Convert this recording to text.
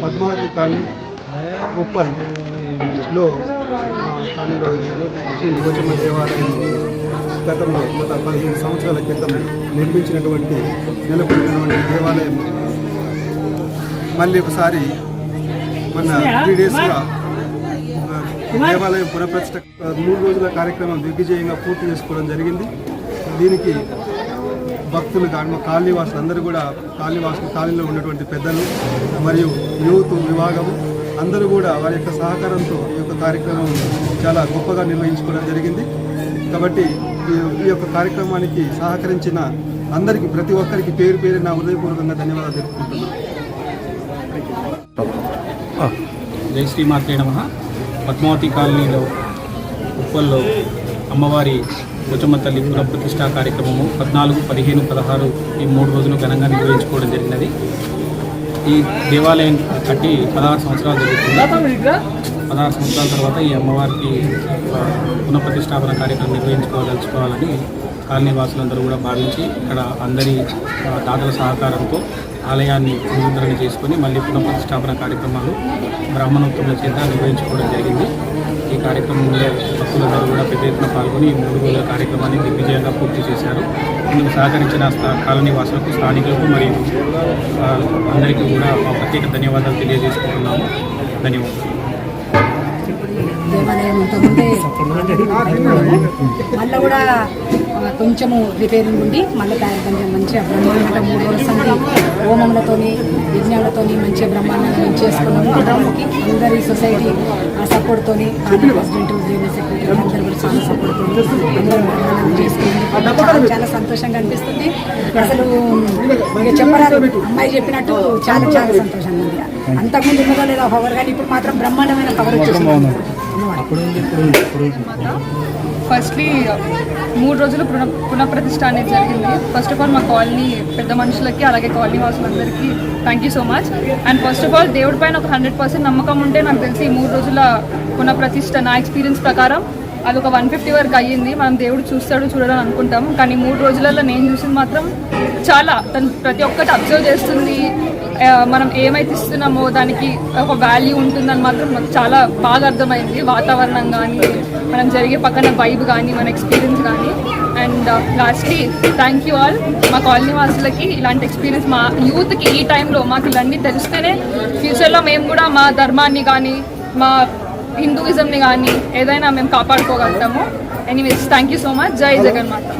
Padmavati colony ఉప్పల్లో కాలనీలో శ్రీ భోజమ దేవాలయం గతంలో గత పదిహేను సంవత్సరాల క్రితం నిర్మించినటువంటి నెలకొల్పినటువంటి దేవాలయం. మళ్ళీ ఒకసారి మన త్రీ డేస్గా దేవాలయం పునఃప్రతిష్ట మూడు రోజుల కార్యక్రమం దిగ్విజయంగా పూర్తి చేసుకోవడం జరిగింది. దీనికి భక్తులు కానీ మా కాలనీవాసులు అందరూ కూడా కాలనీవాసులు కాలనీలో ఉన్నటువంటి పెద్దలు మరియు యూత్ విభాగం అందరూ కూడా వారి యొక్క సహకారంతో ఈ యొక్క కార్యక్రమం చాలా గొప్పగా నిర్వహించుకోవడం జరిగింది. కాబట్టి ఈ- ఈ యొక్క కార్యక్రమానికి సహకరించిన అందరికీ ప్రతి ఒక్కరికి పేరు పేరు నా హృదయపూర్వకంగా ధన్యవాదాలు తెలుపుకుంటున్నాను. జై శ్రీమాత్రే నమ. పద్మావతి కాలనీలో ఉప్పల్లో అమ్మవారి భుజమ్మ తల్లి పునఃప్రతిష్ఠా కార్యక్రమము పద్నాలుగు పదిహేను పదహారు ఈ మూడు రోజులు ఘనంగా నిర్వహించుకోవడం జరిగినది. ఈ దేవాలయం కట్టి పదహారు సంవత్సరాలు జరుగుతుంది. పదహారు సంవత్సరాల తర్వాత ఈ అమ్మవారికి పునఃప్రతిష్టాపన కార్యక్రమం నిర్వహించుకోదలుచుకోవాలని కాలనీ వాసులందరూ కూడా భావించి ఇక్కడ అందరి దాతల సహకారంతో ఆలయాన్ని పునరుద్ధరణ చేసుకొని మళ్ళీ పునఃప్రతిష్టాపన కార్యక్రమాలు బ్రాహ్మణోత్తముల చేత నిర్వహించుకోవడం జరిగింది. ఈ కార్యక్రమంలో భక్తులందరూ కూడా పెద్ద ఎత్తున పాల్గొని ఈ మూడు రోజుల కార్యక్రమాన్ని దిగ్విజయంగా పూర్తి చేశారు. ఇందుకు సహకరించిన స్థా- కాలనీ వాసులకు స్థానికులకు మరియు అందరికీ కూడా మా ప్రత్యేక ధన్యవాదాలు తెలియజేసుకుంటున్నాము. ధన్యవాదాలు. మళ్ళీ కూడా కొంచెము రిపేరింగ్ ఉండి మళ్ళీ తయారు కొంచెం మంచిగా బ్రహ్మాండంగా మూడు రోజుల సంది హోమములతోని యజ్ఞాలతోని మంచిగా బ్రహ్మాండంగా మేము చేసుకున్నాము. అందరికి అందరి సొసైటీ సపోర్ట్తోని పార్టీ ప్రెసిడెంట్ జూనియర్ సెక్రటరీ అందరూ కూడా చాలా సపోర్ట్ అందరూ బ్రహ్మాండంగా చేసుకున్నాము చాలా చాలా సంతోషంగా అనిపిస్తుంది. అసలు ఇక చెప్పరాదు అమ్మాయి చెప్పినట్టు చాలా చాలా సంతోషంగా ఉంది. అంతకుముందు ఉన్నదో లేదో పవర్ కానీ ఇప్పుడు మాత్రం బ్రహ్మాండమైన పవర్ వచ్చేసింది. ఫస్ట్లీ మూడు రోజులు పున పునఃప్రతిష్ట అనేది జరిగింది. ఫస్ట్ ఆఫ్ ఆల్ మా కాలనీ పెద్ద మనుషులకి అలాగే colony వాసులందరికీ thank you so much and first of all దేవుడి పైన ఒక హండ్రెడ్ పర్సెంట్ నమ్మకం ఉంటే నాకు తెలిసి ఈ మూడు రోజుల పునఃప్రతిష్ట నా ఎక్స్పీరియన్స్ ప్రకారం అది ఒక వన్ ఫిఫ్టీ వరకు అయ్యింది. మనం దేవుడు చూస్తాడు చూడాలని అనుకుంటాం. కానీ మూడు రోజులలో నేను చూసింది మాత్రం చాలా. తను ప్రతి ఒక్కటి అబ్జర్వ్ చేస్తుంది. మనం ఏమైతే ఇస్తున్నామో దానికి ఒక వాల్యూ ఉంటుందని మాత్రం నాకు చాలా బాగా అర్థమైంది. వాతావరణం కానీ మనం జరిగే పక్కన వైబ్ కానీ మన ఎక్స్పీరియన్స్ కానీ and lastly thank you all మా కాలనీ వాసులకి ఇలాంటి ఎక్స్పీరియన్స్ మా యూత్కి ఈ టైంలో మాకు ఇవన్నీ తెలిస్తేనే ఫ్యూచర్లో మేము కూడా మా ధర్మాన్ని కానీ మా హిందూయిజంని కానీ ఏదైనా మేము కాపాడుకోగలుగుతాము. Anyways thank you so much జై జగన్మాత.